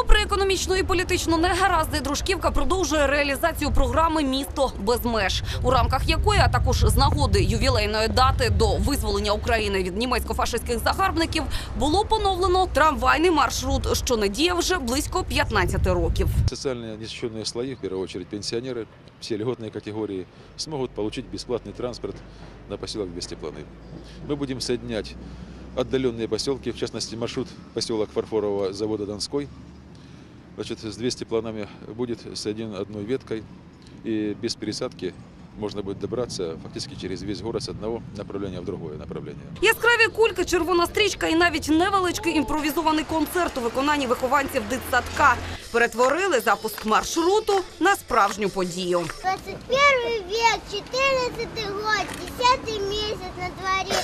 Попри економічну і політичну негаразди, дружківка продовжує реалізацію програми Місто без меж, у рамках якої, а також з нагоди ювілейної дати до визволення України від німецько-фашистських загарбників, було поновлено трамвайний маршрут, що не діє вже близько 15 років. Социально незащищенные слои, в первую очередь пенсионеры, все льготные категории, смогут получить бесплатный транспорт на поселок Бестепланы. Мы будем соединять отдаленные поселки, в частности маршрут поселок Фарфорового завода Донской. Значит, с 200 планами будет соединен одной веткой, и без пересадки можно будет добраться фактически через весь город с одного направления в другое направление. Яскраві кульки, червона стрічка і навіть невеличкий імпровізований концерт у виконанні вихованців дитсадка перетворили запуск маршруту на справжню подію. 21 век, 14 год, 10 месяц на дворе.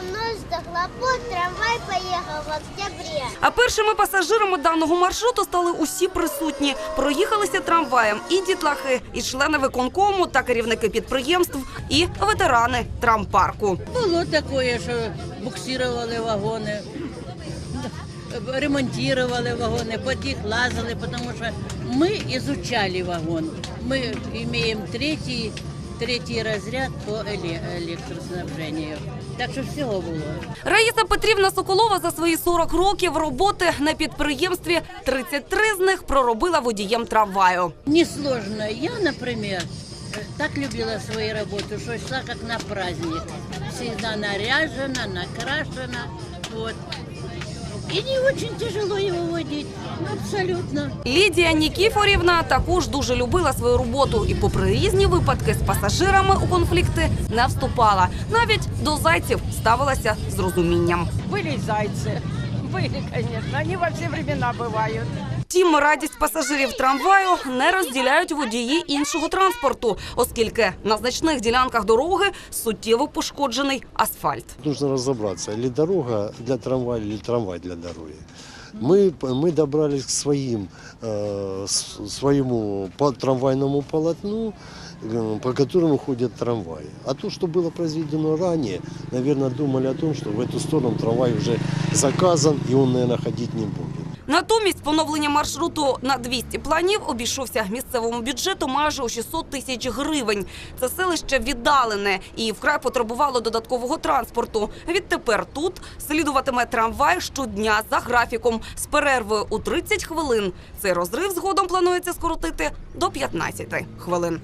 И было трамвай поехал в октябре. А першими пасажирами даного маршруту стали усі присутні. Проїхалися трамваєм і дітлахи, і члени виконкому, та керівники підприємств, і ветерани трампарку. Було таке, що буксирували вагони, ремонтували вагони, їх лазили, тому що ми ізучали вагон. Ми маємо третій, третій розряд по еле- електроснабженню. Так що всього було. Раїса Петрівна Соколова за свої 40 років роботи на підприємстві 33 з них проробила водієм трамваю. Несложно. Я, например, э, так любила свою работу, что шла как на праздник. Всегда наряжена, накрашена. И не очень тяжело его водить. Абсолютно. Лідія Нікіфорівна також дуже любила свою роботу і, попри різні випадки з пасажирами у конфлікти, не вступала. Навіть до зайців ставилася з розумінням. Были и зайцы. Были, конечно. Они во все времена бывают. Втім, радість пасажирів трамваю не розділяють водії іншого транспорту, оскільки на значних ділянках дороги суттєво пошкоджений асфальт. Нужно разобраться, или дорога для трамвая, или трамвай для дороги. Мы, мы добрались к своим, э, с- своему по- трамвайному полотну, э, по которому ходят трамваи. А то, что было произведено ранее, наверное, думали о том, что в эту сторону трамвай уже заказан, и он, наверное, ходить не будет. Натомість поновлення маршруту на 200 планів обійшовся місцевому бюджету майже у 600 тисяч гривень. Це селище віддалене і вкрай потребувало додаткового транспорту. Відтепер тут слідуватиме трамвай щодня за графіком з перервою у 30 хвилин. Цей розрив згодом планується скоротити до 15 хвилин.